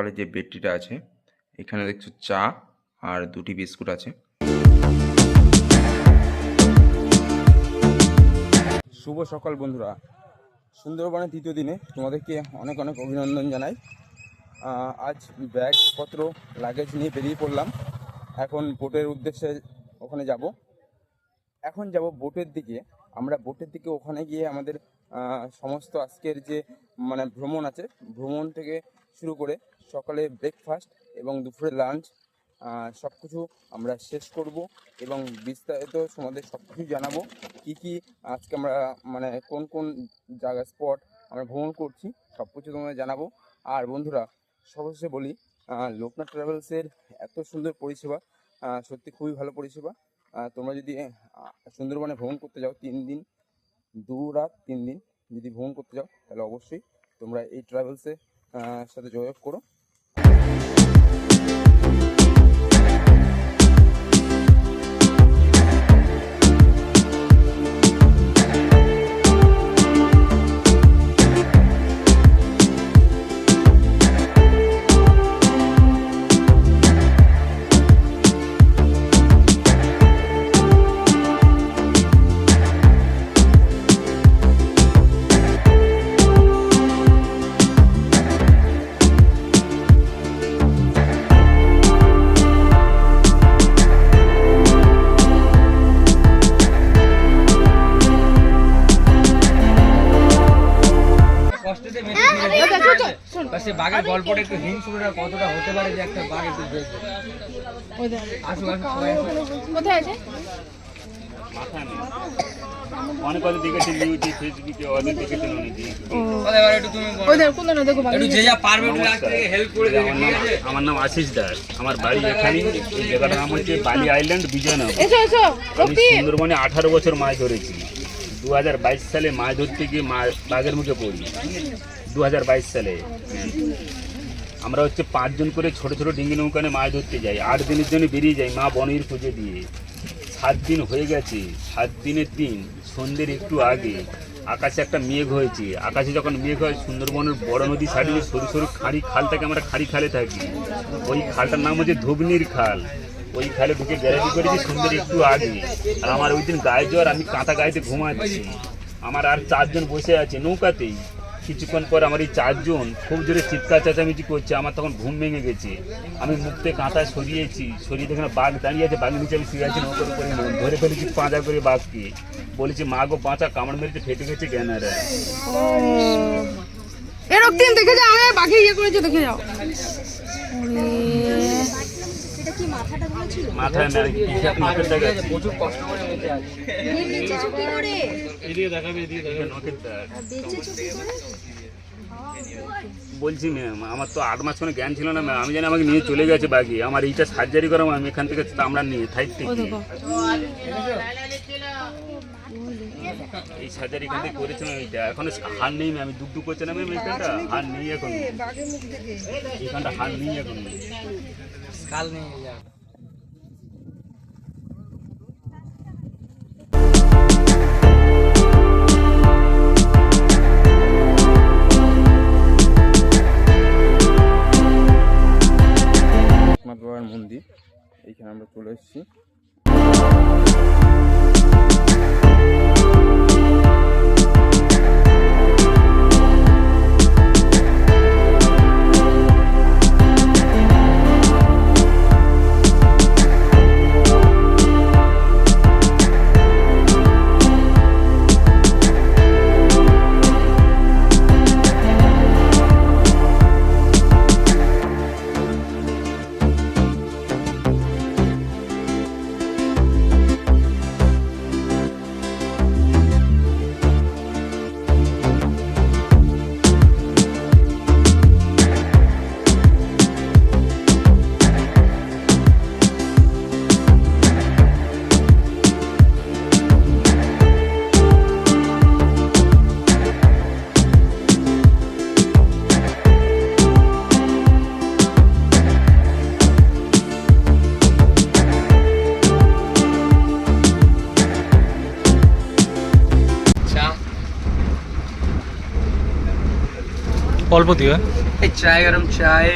সকালে যে বেডটিটা আছে, এখানে দেখছ চা আর দুটি বিস্কুট আছে। শুভ সকাল বন্ধুরা। সুন্দরবনের তৃতীয় দিনে তোমাদেরকে অনেক অনেক অভিনন্দন জানাই। আজ ব্যাগপত্র লাগেজ নিয়ে বেরিয়ে পড়লাম। এখন বোটের উদ্দেশ্যে ওখানে যাব। এখন যাব বোটের দিকে। আমরা বোটের দিকে ওখানে গিয়ে আমাদের সমস্ত আজকের যে মানে ভ্রমণ আছে, ভ্রমণ থেকে শুরু করে সকালে ব্রেকফাস্ট এবং দুপুরে লাঞ্চ সব কিছু আমরা শেষ করব এবং বিস্তারিত তোমাদের সব কিছু জানাব, কী কী আজকে আমরা মানে কোন কোন জায়গা স্পট আমরা ভ্রমণ করছি সব কিছু তোমাদের জানাব। আর বন্ধুরা, সর্বশেষে বলি লোকনাথ ট্রাভেলসের এত সুন্দর পরিষেবা সত্যি খুবই ভালো পরিষেবা। তোমরা যদি সুন্দরবনে ভ্রমণ করতে যাও তিন দিন, দু রাত তিন দিন যদি ভ্রমণ করতে যাও, তাহলে অবশ্যই তোমরা এই ট্রাভেলসের সাথে যোগাযোগ করো। সে বাঘের গল্পটা একটু কতটা হতে পারে যে একটা বাঘ একটু দেখবে। কোথায় আছে? অনেক কথা ইউটিউব ফেসবুকে অনেক দেখেছেন অনেকে আমার নাম আশিস দাস। আমার বাড়ি এখানে। জায়গাটার নাম হচ্ছে বালি আইল্যান্ড বিজয়নগর। আমি সুন্দরবনে আঠারো বছর মাছ ধরেছি। দু হাজার বাইশ সালে মাছ ধরতে গিয়ে বাঘের মুখে পড়ি। দু হাজার বাইশ সালে। আমরা হচ্ছে পাঁচজন করে ছোট ছোট ডিঙ্গি নৌকানে মাছ ধরতে যাই। আট দিনের জন্য বেরিয়ে যাই মা বনের খুঁজে দিয়ে। সাত দিন হয়ে গেছে। সাত দিনের দিন, সন্ধ্যের একটু আগে আকাশে একটা মেঘ হয়েছে। আকাশে যখন মেঘ হয়, সুন্দরবনের বড় নদী সাইডে যে সরু সরু খাড়ি খাল থাকে আমরা খাঁড়ি খালে থাকি। ওই খালটার নাম হচ্ছে ধুবনির খাল। ওই খালে ঢুকে গ্যারাজি করেছি সন্ধ্যের একটু আগে। আর আমার ওই দিন গায়ে জ্বর, আমি কাঁথা গায়েতে ঘুমাচ্ছি। আমার আর চারজন বসে আছে নৌকাতেই। কিছুক্ষণ পর আমার এই চারজন খুব জোরে চিৎকার চেঁচামেচি করছে। আমার তখন ঘুম ভেঙে গেছে। আমি মুখতে কাঁথায় সরিয়েছি। সরিয়ে দেখে বাঘ দাঁড়িয়ে আছে। বাঘের নিচে আমি শুয়ে আছি নৌকার উপরে ধরে ফেলেছি পাঁচা করে বাঘকে। বলেছি, মা গো, পাঁচা কামড় মেরেছে, ফেটে গেছে জ্ঞানারা। এরকম দেখে যাও বাঘে ইয়ে করেছে, দেখে যাও। মাথায় মেরে পিঠে নখের দাগ আছে প্রচুর কষ্ট করে। মেতে আছে নখের দাগ। বলছি ম্যাম আমার তো আট মাস কোনো জ্ঞান ছিল না ম্যাম আমি জানি আমাকে নিয়ে চলে গেছে বাকি। আমার এইটা সার্জারি করাম আমি এখান থেকে আমরা নিয়ে থাইট থেকে। এই সার্জারি এখান থেকে করেছিলাম এইটা। এখন হার নেই ম্যাম আমি দুঃখ দুঃখ করছে না ম্যাম এইখানটা হার নেই এখন। এইখানটা হার নেই এখন। কাল নিয়ে যা লোকনাথ বাবার মন্দির এইখানে আমরা চলে এসেছি। অল্প দিও? এই চায় গরম চায়